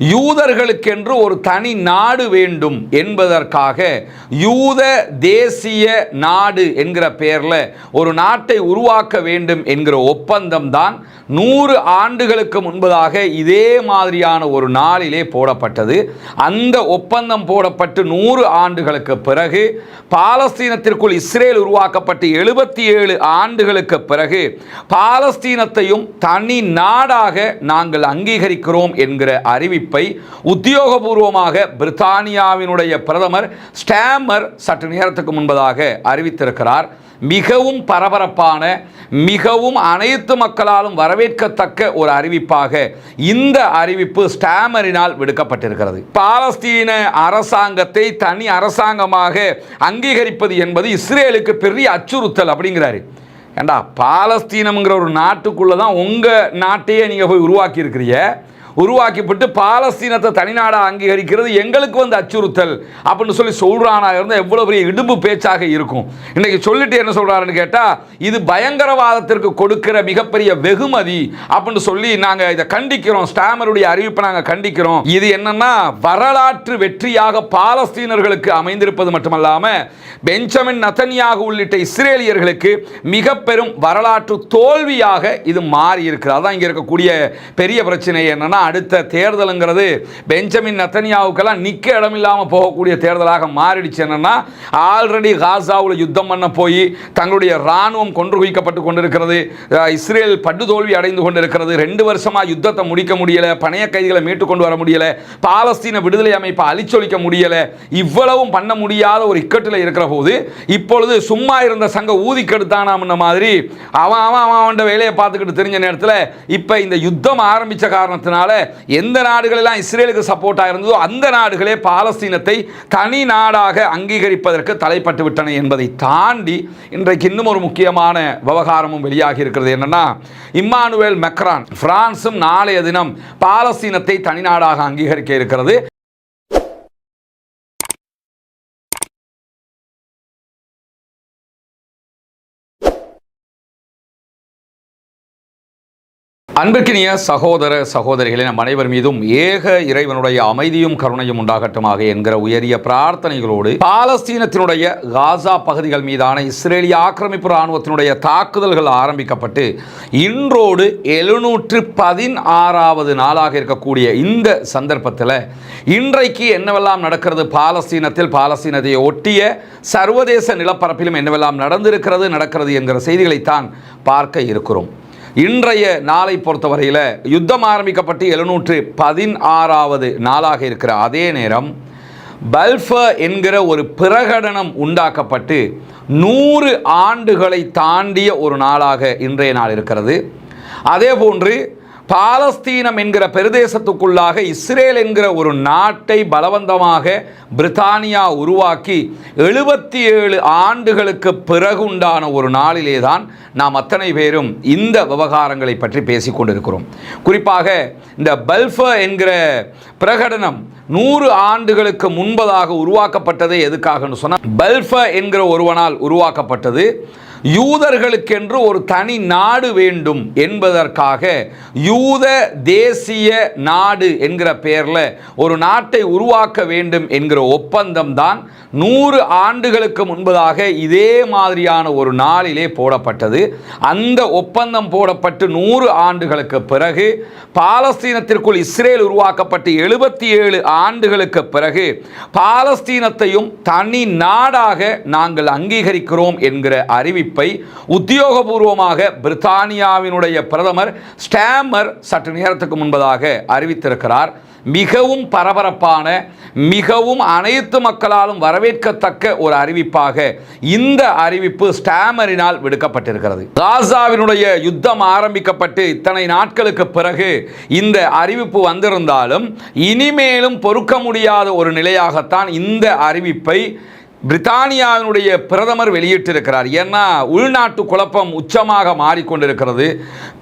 யூதர்களுக்கென்று ஒரு தனி நாடு வேண்டும் என்பதற்காக யூத தேசிய நாடு என்கிற பெயரில் ஒரு நாட்டை உருவாக்க வேண்டும் என்கிற ஒப்பந்தம் தான் நூறு ஆண்டுகளுக்கு முன்பதாக இதே மாதிரியான ஒரு நாளிலே போடப்பட்டது. அந்த ஒப்பந்தம் போடப்பட்டு நூறு ஆண்டுகளுக்கு பிறகு பாலஸ்தீனத்திற்குள் இஸ்ரேல் உருவாக்கப்பட்டு எழுபத்தி ஏழு ஆண்டுகளுக்கு பிறகு பாலஸ்தீனத்தையும் தனி நாடாக நாங்கள் அங்கீகரிக்கிறோம் என்கிற அறிவிப்பு உத்தியோகபூர்வமாக பிரித்தானியாவினுடைய பிரதமர் ஸ்டாமர் சற்று நேரத்துக்கு முன்பதாக அறிவித்திருக்கிறார். மிகவும் பரபரப்பான மிகவும் அனைத்து மக்களாலும் வரவேற்கத்தக்க ஒரு அறிவிப்பாக இந்த அறிவிப்பு ஸ்டாமரினால் விடுக்கப்பட்டிருக்கிறது. பாலஸ்தீன அரசாங்கத்தை தனி அரசாங்கமாக அங்கீகரிப்பது என்பது இஸ்ரேலுக்கு பெரிய அச்சுறுத்தல் அப்படிங்கிறாரு. ஏண்டா பாலஸ்தீனம்ங்கிற ஒரு நாட்டுக்குள்ளே தான் உங்கள் நாட்டையே நீங்கள் போய் உருவாக்கி இருக்கிறீங்க உருவாக்கிப்பட்டு பாலஸ்தீனத்தை தனிநாடாக அங்கீகரிக்கிறது எங்களுக்கு வந்து அச்சுறுத்தல் அப்படின்னு சொல்லி சொல்கிறானா இருந்தால் எவ்வளோ பெரிய இடும்பு பேச்சாக இருக்கும். இன்றைக்கி சொல்லிட்டு என்ன சொல்கிறாருன்னு கேட்டால் இது பயங்கரவாதத்திற்கு கொடுக்கிற மிகப்பெரிய வெகுமதி அப்படின்னு சொல்லி நாங்கள் இதை கண்டிக்கிறோம். ஸ்டாமருடைய அறிவிப்பை நாங்கள் கண்டிக்கிறோம். இது என்னன்னா வரலாற்று வெற்றியாக பாலஸ்தீனர்களுக்கு அமைந்திருப்பது மட்டுமல்லாமல் பெஞ்சமின் நத்தனியாக உள்ளிட்ட இஸ்ரேலியர்களுக்கு மிக பெரும் வரலாற்று தோல்வியாக இது மாறி இருக்கிறது அதான் இங்கே இருக்கக்கூடிய பெரிய பிரச்சனை என்னன்னா அடுத்த தேர்தலுங்கிறது பெஞ்சமின் நத்தனியாவுக்கெல்லாம் நிற்க இடமில்லாமல் போகக்கூடிய தேர்தலாக மாறிடுச்சு. என்னன்னா ஆல்ரெடி காசாவில் யுத்தம் பண்ண போய் தங்களுடைய இராணுவம் கொன்று குவிக்கப்பட்டு கொண்டிருக்கிறது. அஹ் இஸ்ரேல் படுதோல்வி அடைந்து கொண்டிருக்கிறது. ரெண்டு வருஷமாக யுத்தத்தை முடிக்க முடியலை பணைய கைதிகளை மீட்டு கொண்டு வர முடியலை பாலஸ்தீன விடுதலை அமைப்பை அழிச்சொலிக்க முடியலை இவ்வளவும் பண்ண முடியாத ஒரு இக்கட்டில் இருக்கிற போது இப்பொழுது சும்மா இருந்த சங்க ஊதி மாதிரி அவன் அவன் அவன் அவன் வேலையை பார்த்துக்கிட்டு தெரிஞ்ச நேரத்தில் இப்போ இந்த யுத்தம் ஆரம்பித்த காரணத்தினால எந்த நாடுகளெல்லாம் இஸ்ரேலுக்கு சப்போர்ட்டாக இருந்ததோ அந்த நாடுகளே பாலஸ்தீனத்தை தனி நாடாக அங்கீகரிப்பதற்கு தலைப்பட்டு விட்டன என்பதை தாண்டி இன்றைக்கு இன்னும் ஒரு முக்கியமான விவகாரமும் வெளியாகி இருக்கிறது. என்னென்னா இம்மானுவேல் மெக்ரான் பிரான்சும் நாளைய தினம் பாலஸ்தீனத்தை தனி நாடாக அங்கீகரிக்க இருக்கிறது. அன்பிற்கினிய சகோதர சகோதரிகளே நம் அனைவர் மீதும் ஏக இறைவனுடைய அமைதியும் கருணையும் உண்டாகட்டுமாக என்கிற உயரிய பிரார்த்தனைகளோடு பாலஸ்தீனத்தினுடைய காசா பகுதிகள் மீதான இஸ்ரேலிய ஆக்கிரமிப்பு இராணுவத்தினுடைய தாக்குதல்கள் ஆரம்பிக்கப்பட்டு இன்றோடு எழுநூற்று பதினாறாவது நாளாக இருக்கக்கூடிய இந்த சந்தர்ப்பத்தில் இன்றைக்கு என்னவெல்லாம் நடக்கிறது? பாலஸ்தீனத்தில் பாலஸ்தீனத்தை ஒட்டிய சர்வதேச நிலப்பரப்பிலும் என்னவெல்லாம் நடந்திருக்கிறது நடக்கிறது என்கிற செய்திகளைத்தான் பார்க்க இருக்கிறோம். இன்றைய நாளை பொறுத்தவரையில் யுத்தம் ஆரம்பிக்கப்பட்டு எழுநூற்று பதினாறாவது நாளாக இருக்கிற அதே நேரம் பல்ஃபர் என்கிற ஒரு பிரகடனம் உண்டாக்கப்பட்டு நூறு ஆண்டுகளை தாண்டிய ஒரு நாளாக இன்றைய நாள் இருக்கிறது. அதே போன்று பாலஸ்தீனம் என்கிற பிரதேசத்துக்குள்ளாக இஸ்ரேல் என்கிற ஒரு நாட்டை பலவந்தமாக பிரித்தானியா உருவாக்கி எழுபத்தி ஏழு ஆண்டுகளுக்கு பிறகுண்டான ஒரு நாளிலே தான் நாம் அத்தனை பேரும் இந்த விவகாரங்களை பற்றி பேசிக்கொண்டிருக்கிறோம் குறிப்பாக இந்த பல்ஃப என்கிற பிரகடனம் நூறு ஆண்டுகளுக்கு முன்பதாக உருவாக்கப்பட்டதே எதுக்காகன்னு சொன்னால் பல்ஃப என்கிற ஒருவனால் உருவாக்கப்பட்டது யூதர்களுக்கென்று ஒரு தனி நாடு வேண்டும் என்பதற்காக யூத தேசிய நாடு என்கிற பெயரில் ஒரு நாட்டை உருவாக்க வேண்டும் என்கிற ஒப்பந்தம் தான் நூறு ஆண்டுகளுக்கு முன்பதாக இதே மாதிரியான ஒரு நாளிலே போடப்பட்டது. அந்த ஒப்பந்தம் போடப்பட்டு நூறு ஆண்டுகளுக்கு பிறகு பாலஸ்தீனத்திற்குள் இஸ்ரேல் உருவாக்கப்பட்டு எழுபத்தி ஏழு ஆண்டுகளுக்கு பிறகு பாலஸ்தீனத்தையும் தனி நாடாக நாங்கள் அங்கீகரிக்கிறோம் என்கிற அறிவிப்பு உத்தியோகபூர்வமாக பிரித்தானியாவினுடைய பிரதமர் ஸ்டாமர் சற்று நேரத்துக்கு முன்பதாக அறிவித்திருக்கிறார். மிகவும் பரபரப்பான மிகவும் அனைத்து மக்களாலும் வரவேற்கத்தக்க ஒரு அறிவிப்பாக இந்த அறிவிப்பு ஸ்டாமரினால் விடுக்கப்பட்டிருக்கிறது. காசாவினுடைய யுத்தம் ஆரம்பிக்கப்பட்டு இத்தனை நாட்களுக்கு பிறகு இந்த அறிவிப்பு வந்திருந்தாலும் இனிமேலும் பொறுக்க முடியாத ஒரு நிலையாகத்தான் இந்த அறிவிப்பை பிரித்தானியாவினுடைய பிரதமர் வெளியிட்டிருக்கிறார். ஏன்னா உள்நாட்டு குழப்பம் உச்சமாக மாறிக்கொண்டிருக்கிறது.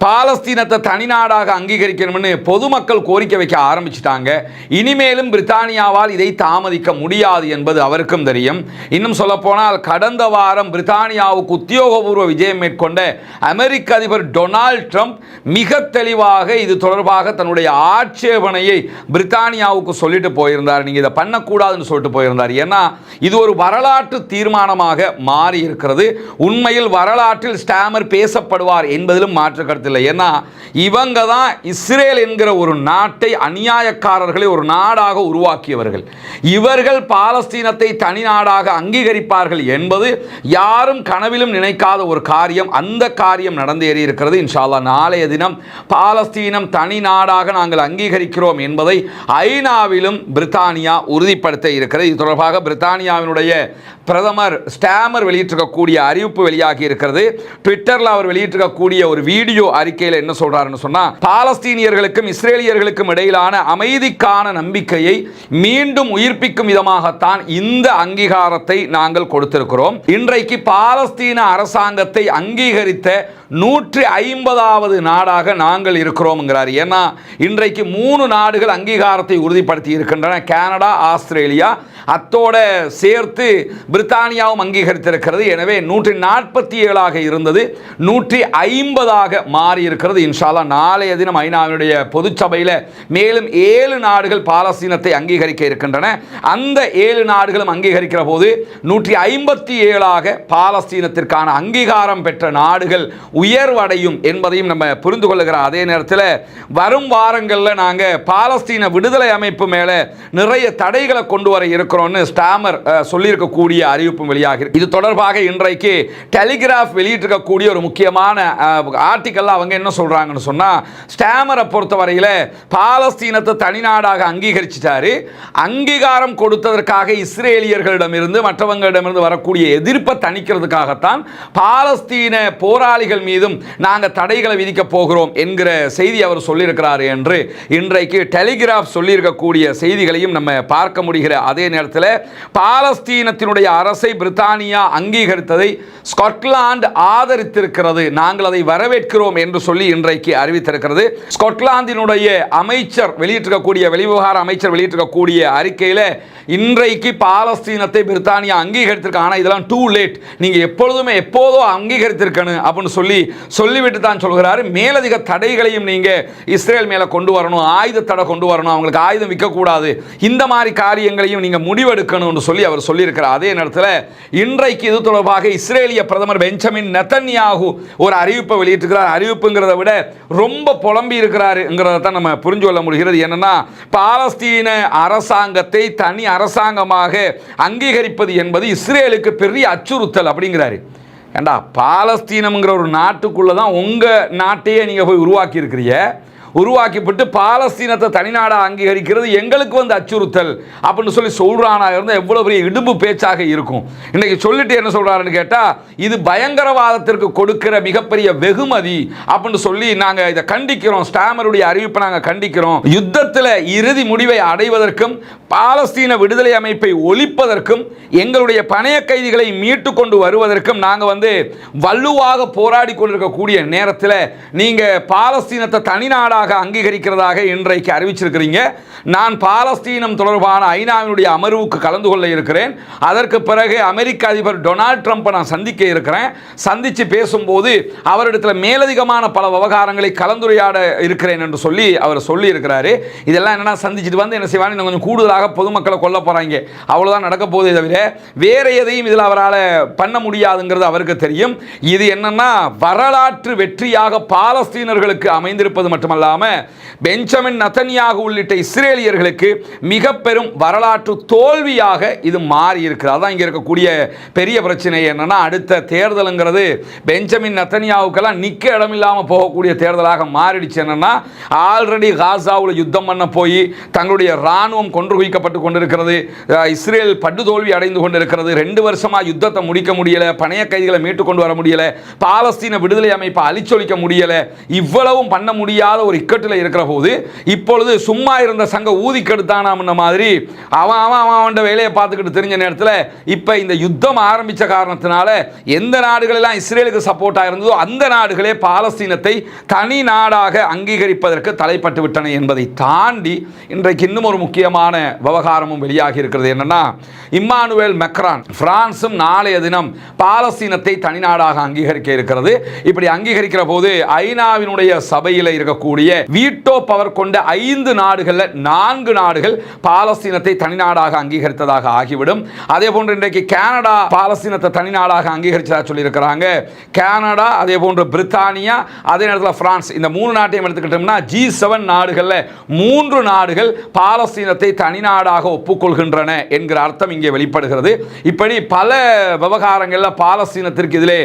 பாலஸ்தீனத்தை தனிநாடாக அங்கீகரிக்கணும்னு பொதுமக்கள் கோரிக்கை வைக்க ஆரம்பிச்சிட்டாங்க. இனிமேலும் பிரித்தானியாவால் இதை தாமதிக்க முடியாது என்பது அவருக்கும் தெரியும். இன்னும் சொல்லப்போனால் கடந்த வாரம் பிரித்தானியாவுக்கு உத்தியோகபூர்வ விஜயம் மேற்கொண்ட அமெரிக்க அதிபர் டொனால்ட் ட்ரம்ப் மிக தெளிவாக இது தொடர்பாக தன்னுடைய ஆட்சேபனையை பிரித்தானியாவுக்கு சொல்லிட்டு போயிருந்தார். நீங்கள் இதை பண்ணக்கூடாதுன்னு சொல்லிட்டு போயிருந்தார். ஏன்னா இது ஒரு வரலாற்று தீர்மானமாக மாறி இருக்கிறது உண்மையில் வரலாற்றில் ஸ்டாமர் பேசப்படுவார் என்பதிலும் மாற்று கருத்தில்லை ஏன்னா இவங்க தான் இஸ்ரேல் என்கிற ஒரு நாட்டை அநியாயக்காரர்களை ஒரு நாடாக உருவாக்கியவர்கள். இவர்கள் பாலஸ்தீனத்தை தனி நாடாக அங்கீகரிப்பார்கள் என்பது யாரும் கனவிலும் நினைக்காத ஒரு காரியம். அந்த காரியம் நடந்தேறி இருக்கிறது. இன்ஷால்லா நாளைய தினம் பாலஸ்தீனம் தனி நாடாக நாங்கள் அங்கீகரிக்கிறோம் என்பதை ஐநாவிலும் பிரித்தானியா உறுதிப்படுத்த இருக்கிறது. இது தொடர்பாக பிரித்தானியாவினுடைய பிரதமர் ஸ்டாமர் வெளியிட்டிருக்கக்கூடிய அறிவிப்பு வெளியாகி இருக்கிறது. ட்விட்டரில் அவர் வெளியிட்டிருக்கக்கூடிய ஒரு வீடியோ அறிக்கையில் என்ன சொல்றாருன்னு சொன்னால் பாலஸ்தீனியர்களுக்கும் இஸ்ரேலியர்களுக்கும் இடையிலான அமைதிக்கான நம்பிக்கையை மீண்டும் உயிர்ப்பிக்கும் விதமாகத்தான் இந்த அங்கீகாரத்தை நாங்கள் கொடுத்திருக்கிறோம். இன்றைக்கு பாலஸ்தீன அரசாங்கத்தை அங்கீகரித்த நூற்றி ஐம்பதாவது நாடாக நாங்கள் இருக்கிறோம்ங்கிறார். ஏன்னா இன்றைக்கு மூணு நாடுகள் அங்கீகாரத்தை உறுதிப்படுத்தி இருக்கின்றன. கனடா ஆஸ்திரேலியா அத்தோட சேர்த்து பிரித்தானியாவும் அங்கீகரித்திருக்கிறது. எனவே நூற்றி நாற்பத்தி ஏழாக இருந்தது. நூற்றி ஐம்பதாக மாறி இருக்கிறது இன்ஷால்லா நாளைய தினம் ஐநாவினுடைய பொதுச்சபையில் மேலும் ஏழு நாடுகள் பாலஸ்தீனத்தை அங்கீகரிக்க இருக்கின்றன. அந்த ஏழு நாடுகளும் அங்கீகரிக்கிற போது நூற்றி ஐம்பத்தி ஏழாக பாலஸ்தீனத்திற்கான அங்கீகாரம் பெற்ற நாடுகள் உயர்வடையும் என்பதையும் நம்ம புரிந்து கொள்ளுகிற அதே நேரத்தில் வரும் வாரங்களில் நாங்கள் பாலஸ்தீன விடுதலை அமைப்பு மேலே நிறைய தடைகளை கொண்டு வர இருக்கிறோம்னு ஸ்டாமர் அஹ், வெளியிட்டிருக்கக்கூடிய அறிவிப்பும் வெளியாகி இது தொடர்பாக இன்றைக்கு டெலிகிராஃப் வெளியிட்டிருக்கக்கூடிய ஒரு முக்கியமான ஆர்டிக்கல்ல அவங்க என்ன சொல்றாங்கன்னு சொன்னா ஸ்டாமரை பொறுத்தவரையில் பாலஸ்தீனத்தை தனிநாடாக அங்கீகரிச்சிட்டாரு. அங்கீகாரம் கொடுத்ததற்காக இஸ்ரேலியர்களிடமிருந்து மற்றவங்களிடமிருந்து வரக்கூடிய எதிர்ப்பை தணிக்கிறதுக்காகத்தான் பாலஸ்தீன போராளிகள் மீதும் நாங்கள் தடைகளை விதிக்க போகிறோம் என்கிற செய்தி அவர் சொல்லியிருக்கிறார் என்று இன்றைக்கு டெலிகிராஃப் சொல்லியிருக்கக்கூடிய செய்திகளையும் நம்ம பார்க்க முடிகிற அதே நேரத்தில் பாலஸ்தீன பாலஸ்தீனத்தினுடைய அரசை பிரித்தானியா அங்கீகரித்ததை ஸ்காட்லாந்து ஆதரித்திருக்கிறது. நாங்கள் அதை வரவேற்கிறோம் என்று சொல்லி இன்றைக்கு அறிவித்திருக்கிறது. ஸ்காட்லாந்தினுடைய அமைச்சர் வெளியிட்டிருக்கக்கூடிய வெளிவிவகார அமைச்சர் வெளியிட்டிருக்கக்கூடிய அறிக்கையில் இன்றைக்கு பாலஸ்தீனத்தை பிரித்தானியா அங்கீகரித்திருக்காங்க ஆனால் இதெல்லாம் டூ லேட் நீங்கள் எப்பொழுதுமே எப்போதோ அங்கீகரித்திருக்கணும் அப்படின்னு சொல்லி சொல்லிவிட்டு தான் சொல்கிறாரு. மேலதிக தடைகளையும் நீங்கள் இஸ்ரேல் மேலே கொண்டு வரணும் ஆயுத தடை கொண்டு வரணும். அவங்களுக்கு ஆயுதம் விற்கக்கூடாது. இந்த மாதிரி காரியங்களையும் நீங்கள் முடிவெடுக்கணும்னு சொல்லி அவர் சொல்லி சொல்லியிருக்கிறார் அதே நேரத்தில் இன்றைக்கு இது தொடர்பாக இஸ்ரேலிய பிரதமர் பெஞ்சமின் நெத்தன்யாகு ஒரு அறிவிப்பை வெளியிட்டிருக்கிறார். அறிவிப்புங்கிறத விட ரொம்ப புலம்பி இருக்கிறாருங்கிறத தான் நம்ம புரிஞ்சு கொள்ள முடிகிறது. என்னன்னா பாலஸ்தீன அரசாங்கத்தை தனி அரசாங்கமாக அங்கீகரிப்பது என்பது இஸ்ரேலுக்கு பெரிய அச்சுறுத்தல் அப்படிங்கிறாரு. ஏண்டா பாலஸ்தீனம்ங்கிற ஒரு நாட்டுக்குள்ளே தான் உங்கள் நாட்டையே நீங்கள் போய் உருவாக்கி இருக்கிறீங்க உருவாக்கிப்பட்டு பாலஸ்தீனத்தை தனிநாடாக அங்கீகரிக்கிறது எங்களுக்கு வந்து அச்சுறுத்தல் அப்படின்னு சொல்லி சொல்கிறானா இருந்தால் எவ்வளோ பெரிய இடும்பு பேச்சாக இருக்கும். இன்றைக்கி சொல்லிட்டு என்ன சொல்கிறாருன்னு கேட்டால் இது பயங்கரவாதத்திற்கு கொடுக்கிற மிகப்பெரிய வெகுமதி அப்படின்னு சொல்லி நாங்கள் இதை கண்டிக்கிறோம். ஸ்டாமருடைய அறிவிப்பை நாங்கள் கண்டிக்கிறோம். யுத்தத்தில் இறுதி முடிவை அடைவதற்கும் பாலஸ்தீன விடுதலை அமைப்பை ஒழிப்பதற்கும் எங்களுடைய பணைய கைதிகளை மீட்டு கொண்டு வருவதற்கும் நாங்கள் வந்து வலுவாக போராடி கொண்டிருக்கக்கூடிய நேரத்தில் நீங்கள் பாலஸ்தீனத்தை தனிநாடாக அங்கீகரிக்கிறதாக இன்றைக்கு அறிவிச்சிருக்கிறீங்க? நான் பாலஸ்தீனம் தொடர்பான ஐநாவினுடைய அமர்வுக்கு கலந்து கொள்ள இருக்கிறேன். அதற்கு பிறகு அமெரிக்க அதிபர் டொனால்ட் ட்ரம்ப்பை நான் சந்திக்க இருக்கிறேன். சந்தித்து பேசும்போது அவரிடத்தில் மேலதிகமான பல விவகாரங்களை கலந்துரையாட இருக்கிறேன் என்று சொல்லி அவர் சொல்லி இருக்கிறாரு இதெல்லாம் என்னென்னா சந்திச்சுட்டு வந்து என்ன செய்வாங்க இன்னும் கொஞ்சம் கூடுதலாக பொதுமக்களை கொல்ல போகிறாங்க அவ்வளோதான் நடக்க போதே தவிர வேறு எதையும் இதில் அவரால் பண்ண முடியாதுங்கிறது அவருக்கு தெரியும். இது என்னன்னா வரலாற்று வெற்றியாக பாலஸ்தீனர்களுக்கு அமைந்திருப்பது மட்டுமல்ல இல்லாமல் பெஞ்சமின் நத்தனியாக உள்ளிட்ட இஸ்ரேலியர்களுக்கு மிக பெரும் வரலாற்று தோல்வியாக இது மாறி இருக்கிறது அதான் இங்கே இருக்கக்கூடிய பெரிய பிரச்சனை என்னன்னா அடுத்த தேர்தலுங்கிறது பெஞ்சமின் நத்தனியாவுக்கெல்லாம் நிற்க இடமில்லாமல் போகக்கூடிய தேர்தலாக மாறிடுச்சு. என்னன்னா ஆல்ரெடி காசாவில் யுத்தம் பண்ண போய் தங்களுடைய இராணுவம் கொன்று குவிக்கப்பட்டு கொண்டிருக்கிறது. அஹ் இஸ்ரேல் படுதோல்வி அடைந்து கொண்டிருக்கிறது. ரெண்டு வருஷமாக யுத்தத்தை முடிக்க முடியலை பணைய கைதிகளை மீட்டு கொண்டு வர முடியலை பாலஸ்தீன விடுதலை அமைப்பை அழிச்சொலிக்க முடியலை இவ்வளவும் பண்ண முடியாத ஒரு இக்கட்டில் இருக்கிற போது இப்பொழுது சும்மா இருந்த சங்க ஊதி கெடுத்தானாம்ன மாதிரி அவன் அவன் அவன் அவன் வேலையை பார்த்துக்கிட்டு தெரிஞ்ச நேரத்தில் இப்போ இந்த யுத்தம் ஆரம்பித்த காரணத்தினால எந்த நாடுகளெல்லாம் இஸ்ரேலுக்கு சப்போர்ட்டாக இருந்ததோ அந்த நாடுகளே பாலஸ்தீனத்தை தனி நாடாக அங்கீகரிப்பதற்கு தலைப்பட்டு விட்டன என்பதை தாண்டி இன்றைக்கு இன்னும் ஒரு முக்கியமான விவகாரமும் வெளியாகி இருக்கிறது என்னென்னா இம்மானுவேல் மெக்ரான் பிரான்ஸும் நாளைய தினம் பாலஸ்தீனத்தை தனிநாடாக அங்கீகரிக்க இருக்கிறது. இப்படி அங்கீகரிக்கிற போது ஐநாவினுடைய சபையில் இருக்கக்கூடிய வீட்டோ பவர் கொண்ட ஐந்து நாடுகளில் நான்கு நாடுகள் பாலஸ்தீனத்தை தனிநாடாக அங்கீகரித்ததாக ஆகிவிடும். அதே போன்று இன்றைக்கு கனடா பாலஸ்தீனத்தை தனிநாடாக அங்கீகரிச்சதாக சொல்லியிருக்கிறாங்க. கனடா அதே போன்று பிரித்தானியா அதே நேரத்தில் பிரான்ஸ். இந்த மூணு நாட்டையும் எடுத்துக்கிட்டோம்னா ஜி செவன் நாடுகளில் மூன்று நாடுகள் பாலஸ்தீனத்தை தனிநாடாக ஒப்புக்கொள்கின்றன என்கிற அர்த்தம் இங்கே வெளிப்படுகிறது. இப்படி பல விவகாரங்களில் பாலஸ்தீனத்திற்கு இதிலே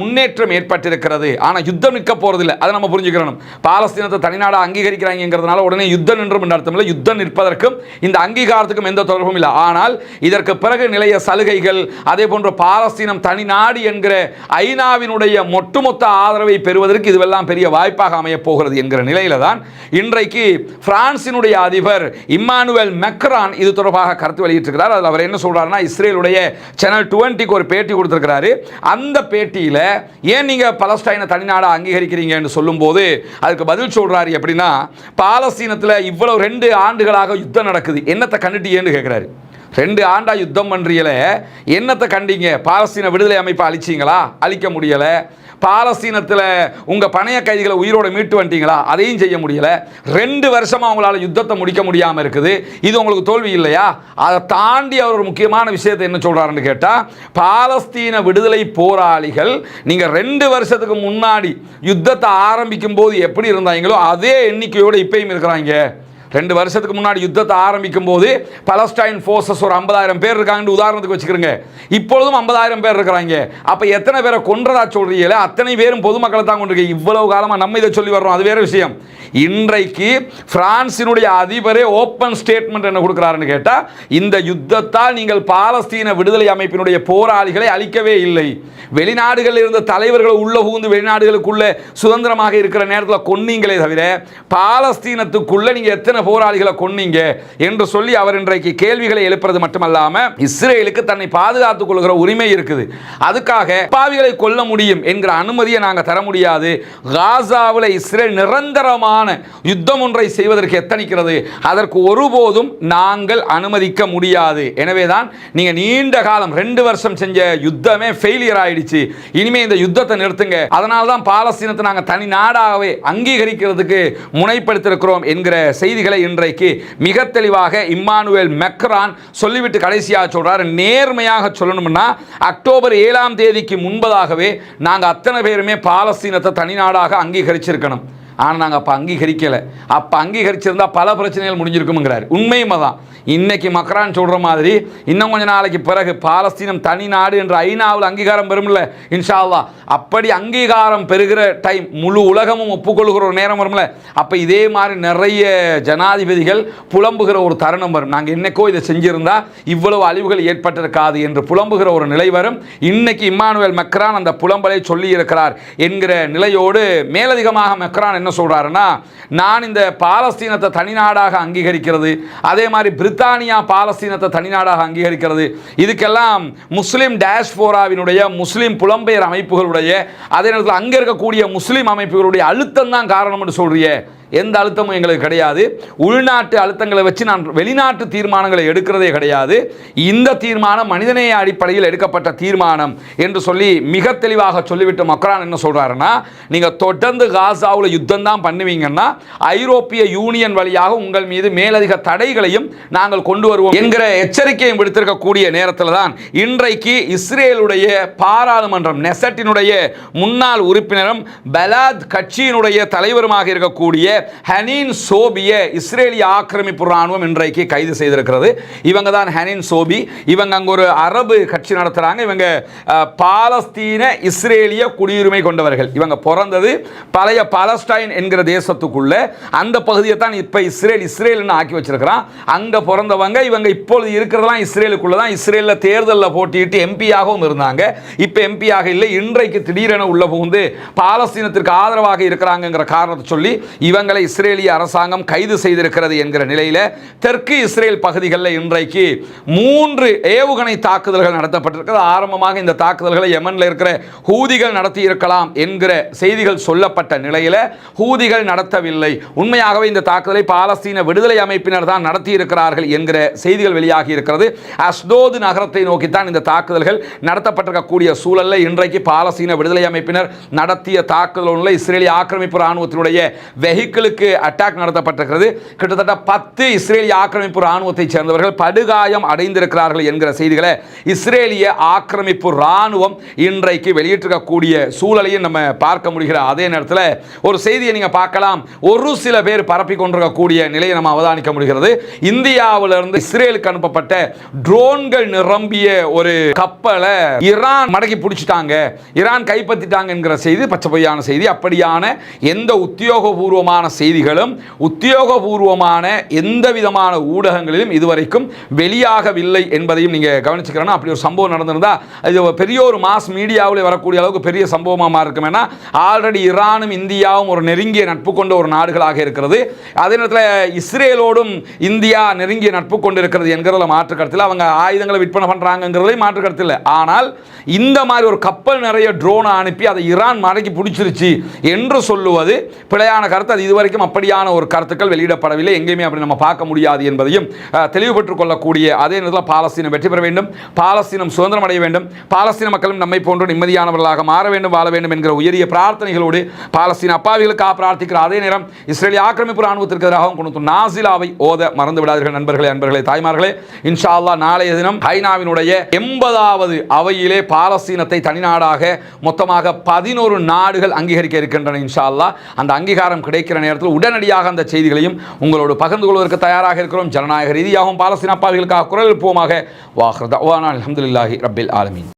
முன்னேற்றம் ஏற்பட்டிருக்கிறது. ஆனால் யுத்தம் நிற்க போகிறதில்லை அதை நம்ம புரிஞ்சுக்கணும் பாலஸ்தீனத்தை தனிநாடாக அங்கீகரிக்கிறாங்கிறதுனால உடனே யுத்தம் நின்றும் என்ற அர்த்தம் இல்லை யுத்தம் நிற்பதற்கும் இந்த அங்கீகாரத்துக்கும் எந்த தொடர்பும் இல்லை. ஆனால் இதற்கு பிறகு நிலைய சலுகைகள் அதே போன்று பாலஸ்தீனம் தனிநாடு என்கிற ஐநாவினுடைய ஒட்டுமொத்த ஆதரவை பெறுவதற்கு இதுவெல்லாம் பெரிய வாய்ப்பாக அமையப் போகிறது என்கிற நிலையில தான் இன்றைக்கு பிரான்சினுடைய அதிபர் இம்மானுவேல் மெக்ரான் இது தொடர்பாக கருத்து வெளியிட்டிருக்கிறார். அதில் அவர் என்ன சொல்றாருன்னா இஸ்ரேலுடைய சேனல் டுவெண்ட்டிக்கு ஒரு பேட்டி கொடுத்திருக்கிறாரு. அந்த பேட்டியில் ஏன் நீங்க பலஸ்டைனை தனிநாடாக அங்கீகரிக்கிறீங்கன்னு சொல்லும்போது அதுக்கு பதில் சொல்கிறாரு எப்படின்னா பாலஸ்தீனத்தில் இவ்வளோ ரெண்டு ஆண்டுகளாக யுத்தம் நடக்குது. என்னத்தை கண்டுட்டியேன்னு கேட்குறாரு ரெண்டு ஆண்டா யுத்தம் பண்ணுறீங்களே என்னத்தை கண்டீங்க? பாலஸ்தீன விடுதலை அமைப்பை அழிச்சிங்களா? அழிக்க முடியலை. பாலஸ்தீனத்தில் உங்கள் பணைய கைதிகளை உயிரோட மீட்டு வந்துட்டீங்களா? அதையும் செய்ய முடியல. ரெண்டு வருஷமாக அவங்களால யுத்தத்தை முடிக்க முடியாமல் இருக்குது. இது உங்களுக்கு தோல்வி இல்லையா? அதை தாண்டி அவர் ஒரு முக்கியமான விஷயத்தை என்ன சொல்கிறாருன்னு கேட்டால் பாலஸ்தீன விடுதலை போராளிகள் நீங்கள் ரெண்டு வருஷத்துக்கு முன்னாடி யுத்தத்தை ஆரம்பிக்கும் போது எப்படி இருந்தாங்களோ அதே எண்ணிக்கையோடு இப்பயும் இருக்கிறாங்க. ரெண்டு வருஷத்துக்கு முன்னாடி யுத்தத்தை ஆரம்பிக்கும் போது பலஸ்டைன் ஃபோர்ஸஸ் ஒரு ஐம்பதாயிரம் பேர் இருக்காங்கன்னு உதாரணத்துக்கு வச்சுக்கிறோங்க. இப்பொழுதும் ஐம்பதாயிரம் பேர் இருக்கிறாங்க. அப்போ எத்தனை பேரை கொன்றதா சொல்கிறீங்கள அத்தனை பேரும் பொதுமக்களை தான் கொண்டிருக்கீங்க. இவ்வளவு காலமாக நம்ம இதை சொல்லி வர்றோம். அது வேறு விஷயம். இன்றைக்கு பிரான்சினுடைய அதிபரே ஓப்பன் ஸ்டேட்மெண்ட் என்ன கொடுக்குறாருன்னு கேட்டால் இந்த யுத்தத்தால் நீங்கள் பாலஸ்தீன விடுதலை அமைப்பினுடைய போராளிகளை அழிக்கவே இல்லை. வெளிநாடுகளில் இருந்த தலைவர்களை உள்ள புகுந்து வெளிநாடுகளுக்குள்ள சுதந்திரமாக இருக்கிற நேரத்தில் கொன்னீங்களே தவிர பாலஸ்தீனத்துக்குள்ளே நீங்கள் எத்தனை போராளிகளை கொன்னீங்க என்று சொல்லி அவர் இன்றைக்கு கேள்விகளை எழுப்புறது மட்டுமல்லாமல் இஸ்ரேலுக்கு தன்னை பாதுகாத்துக் கொள்கிற உரிமை இருக்குது. அதுக்காக பாவிகளை கொல்ல முடியும் என்கிற அனுமதியை நாங்கள் தர முடியாது. காசாவில் இஸ்ரேல் நிரந்தரமான யுத்தம் ஒன்றை செய்வதற்கு எத்தனிக்கிறது? அதற்கு ஒருபோதும் நாங்கள் அனுமதிக்க முடியாது. எனவே தான் நீங்கள் நீண்ட காலம் ரெண்டு வருஷம் செஞ்ச யுத்தமே ஃபெயிலியர் ஆயிடுச்சு. இனிமே இந்த யுத்தத்தை நிறுத்துங்க. அதனால தான் பாலஸ்தீனத்தை நாங்கள் தனி நாடாகவே அங்கீகரிக்கிறதுக்கு முனைப்படுத்திருக்கிறோம் என்கிற செய்திகள் இன்றைக்கு மிக தெளிவாக இம்மானுவேல் மெக்ரான் சொல்லிவிட்டு கடைசியாக சொல்றார். நேர்மையாக சொல்லணும்னா அக்டோபர் ஏழாம் தேதிக்கு முன்பதாகவே நாங்கள் அத்தனை பேருமே பாலஸ்தீனத்தை தனிநாடாக அங்கீகரிச்சிருக்கணும். ஆனால் நாங்கள் அப்போ அங்கீகரிக்கலை. அப்போ அங்கீகரிச்சிருந்தால் பல பிரச்சனைகள் முடிஞ்சிருக்குங்கிறார் உண்மையுமே தான் இன்றைக்கி மக்ரான் சொல்கிற மாதிரி இன்னும் கொஞ்சம் நாளைக்கு பிறகு பாலஸ்தீனம் தனி நாடு என்ற ஐநாவில் அங்கீகாரம் பெறும்ல இன்ஷால்லா அப்படி அங்கீகாரம் பெறுகிற டைம் முழு உலகமும் ஒப்புக்கொள்கிற ஒரு நேரம் வரும்ல. அப்போ இதே மாதிரி நிறைய ஜனாதிபதிகள் புலம்புகிற ஒரு தருணம் வரும். நாங்கள் என்னைக்கோ இதை செஞ்சுருந்தால் இவ்வளவு அழிவுகள் ஏற்பட்டிருக்காது என்று புலம்புகிற ஒரு நிலை வரும். இன்னைக்கு இம்மானுவேல் மெக்ரான் அந்த புலம்பலை சொல்லி இருக்கிறார் என்கிற நிலையோடு மேலதிகமாக மெக்ரான் என்ன சொல்றாருன்னா நான் இந்த பாலஸ்தீனத்தை தனிநாடாக அங்கீகரிக்கிறது அதே மாதிரி பிரித்தானியா பாலஸ்தீனத்தை தனிநாடாக அங்கீகரிக்கிறது இதுக்கெல்லாம் முஸ்லீம் டேஷ்போராவினுடைய முஸ்லீம் புலம்பெயர் அமைப்புகளுடைய அதே நேரத்தில் அங்கே இருக்கக்கூடிய முஸ்லீம் அமைப்புகளுடைய அழுத்தம் தான் காரணம் என்று சொல்றியே. எந்த அழுத்தமும் எங்களுக்கு கிடையாது. உள்நாட்டு அழுத்தங்களை வச்சு நான் வெளிநாட்டு தீர்மானங்களை எடுக்கிறதே கிடையாது. இந்த தீர்மானம் மனிதநேய அடிப்படையில் எடுக்கப்பட்ட தீர்மானம் என்று சொல்லி மிக தெளிவாக சொல்லிவிட்டு மக்ரான் என்ன சொல்கிறாருன்னா நீங்கள் தொடர்ந்து காசாவில் யுத்தம் தான் பண்ணுவீங்கன்னா ஐரோப்பிய யூனியன் வழியாக உங்கள் மீது மேலதிக தடைகளையும் நாங்கள் கொண்டு வருவோம் என்கிற எச்சரிக்கையும் விடுத்திருக்கக்கூடிய நேரத்தில் தான் இன்றைக்கு இஸ்ரேலுடைய பாராளுமன்றம் நெசட்டினுடைய முன்னாள் உறுப்பினரும் பலாத் கட்சியினுடைய தலைவருமாக இருக்கக்கூடிய ஹனீன் சோபிய இஸ்ரேலிய ஆக்கிரமிப்பு ராணுவம் இன்றைக்கு கைது செய்திருக்கிறது. இவங்க தான் ஹனீன் சோபி. இவங்க அங்க ஒரு அரபு கட்சி நடத்துறாங்க. இவங்க பாலஸ்தீன இஸ்ரேலிய குடியுரிமை கொண்டவர்கள். இவங்க பிறந்தது பழைய பாலஸ்டைன் என்கிற தேசத்துக்குள்ள. அந்த பகுதியை தான் இப்போ இஸ்ரேல் இஸ்ரேல்னு ஆக்கி வச்சிருக்கிறான். அங்கே பிறந்தவங்க இவங்க இப்பொழுது இருக்கிறதெல்லாம் இஸ்ரேலுக்குள்ள தான் இஸ்ரேலில் தேர்தலில் போட்டியிட்டு எம்பியாகவும் இருந்தாங்க. இப்போ எம்பியாக இல்லை. இன்றைக்கு திடீரென உள்ள புகுந்து பாலஸ்தீனத்திற்கு ஆதரவாக இருக்கிறாங்கிற காரணத்தை சொல்லி இவங்க ஆயுதங்களை இஸ்ரேலிய அரசாங்கம் கைது செய்திருக்கிறது என்கிற நிலையில் தெற்கு இஸ்ரேல் பகுதிகளில் இன்றைக்கு மூன்று ஏவுகணை தாக்குதல்கள் நடத்தப்பட்டிருக்கிறது. ஆரம்பமாக இந்த தாக்குதல்களை யமனில் இருக்கிற ஹூதிகள் நடத்தி இருக்கலாம் என்கிற செய்திகள் சொல்லப்பட்ட நிலையில் ஹூதிகள் நடத்தவில்லை. உண்மையாகவே இந்த தாக்குதலை பாலஸ்தீன விடுதலை அமைப்பினர் தான் நடத்தி இருக்கிறார்கள் என்கிற செய்திகள் வெளியாகி இருக்கிறது. அஸ்தோது நகரத்தை நோக்கித்தான் இந்த தாக்குதல்கள் நடத்தப்பட்டிருக்கக்கூடிய சூழலில் இன்றைக்கு பாலஸ்தீன விடுதலை அமைப்பினர் நடத்திய தாக்குதல் இஸ்ரேலிய ஆக்கிரமிப்பு ராணுவத்தினுடைய மக்களுக்கு அட்டாக் நடத்தப்பட்டிருக்கிறது. கிட்டத்தட்ட பத்து இஸ்ரேலிய ஆக்கிரமிப்பு ராணுவத்தைச் சேர்ந்தவர்கள் படுகாயம் அடைந்திருக்கிறார்கள் என்கிற செய்திகளை இஸ்ரேலிய ஆக்கிரமிப்பு ராணுவம் இன்றைக்கு வெளியிட்டிருக்கக்கூடிய சூழலையும் நம்ம பார்க்க முடிகிற அதே நேரத்தில் ஒரு செய்தியை நீங்கள் பார்க்கலாம். ஒரு சில பேர் பரப்பி கொண்டிருக்கக்கூடிய நிலையை நம்ம அவதானிக்க முடிகிறது. இந்தியாவிலிருந்து இஸ்ரேலுக்கு அனுப்பப்பட்ட ட்ரோன்கள் நிரம்பிய ஒரு கப்பலை ஈரான் மடக்கி பிடிச்சிட்டாங்க. ஈரான் கைப்பற்றிட்டாங்க என்கிற செய்தி பச்சை பொய்யான செய்தி. அப்படியான எந்த உத்தியோகபூர்வமான செய்திகளும் உத்தியோகபூர்வமான எந்த விதமான ஊடகங்களிலும் இதுவரைக்கும் வெளியாகவில்லை என்பதையும் நீங்கள் கவனிச்சுக்கிறோன்னா அப்படி ஒரு சம்பவம் நடந்திருந்தால் இது பெரிய ஒரு மாஸ் மீடியாவில் வரக்கூடிய அளவுக்கு பெரிய சம்பவமாக இருக்கும் ஏன்னா ஆல்ரெடி ஈரானும் இந்தியாவும் ஒரு நெருங்கிய நட்பு கொண்ட ஒரு நாடுகளாக இருக்கிறது. அதே நேரத்தில் இஸ்ரேலோடும் இந்தியா நெருங்கிய நட்பு கொண்டு இருக்கிறது என்கிறதுல மாற்று கருத்தில் அவங்க ஆயுதங்களை விற்பனை பண்ணுறாங்கிறதையும் மாற்று கருத்தில் ஆனால் இந்த மாதிரி ஒரு கப்பல் நிறைய ட்ரோனை அனுப்பி அதை ஈரான் மடக்கி பிடிச்சிருச்சு என்று சொல்லுவது பிழையான கருத்து. அது இதுவரைக்கும் அப்படியான ஒரு கருத்துக்கள் வெளியிடப்படவில்லை. எங்கேயுமே அப்படி நம்ம பார்க்க முடியாது என்பதையும் தெளிவுபெற்றுக் கொள்ளக்கூடிய அதே நேரத்தில் பாலஸ்தீனம் வெற்றி பெற வேண்டும். பாலஸ்தீனம் சுதந்திரம் அடைய வேண்டும். பாலஸ்தீன மக்களும் நம்மை போன்று நிம்மதியானவர்களாக மாற வேண்டும் வாழ வேண்டும் என்கிற உயரிய பிரார்த்தனைகளோடு பாலஸ்தீன அப்பாவிகளுக்காக பிரார்த்திக்கிற அதே நேரம் இஸ்ரேலிய ஆக்கிரமிப்பு ராணுவத்திற்கு எதிராகவும் கொண்டு நாசிலாவை ஓத மறந்து விடாதீர்கள் நண்பர்களே அன்பர்களே தாய்மார்களே. இன்ஷா அல்லா நாளைய தினம் ஐநாவினுடைய எண்பதாவது அவையிலே பாலஸ்தீனத்தை தனிநாடாக மொத்தமாக பதினோரு நாடுகள் அங்கீகரிக்க இருக்கின்றன இன்ஷா அல்லா அந்த அங்கீகாரம் கிடைக்கிற நேரத்தில் உடனடியாக அந்த செய்திகளையும் உங்களோடு பகிர்ந்து கொள்வதற்கு தயாராக இருக்கிறோம். ஜனநாயக ரீதியாகவும் பாலஸ்தீன அப்பாவிகளுக்காக குரல் எழுப்புவோமாக. வாஹ்ரதா அலமதுல்லாஹி ரபில் ஆலமின்.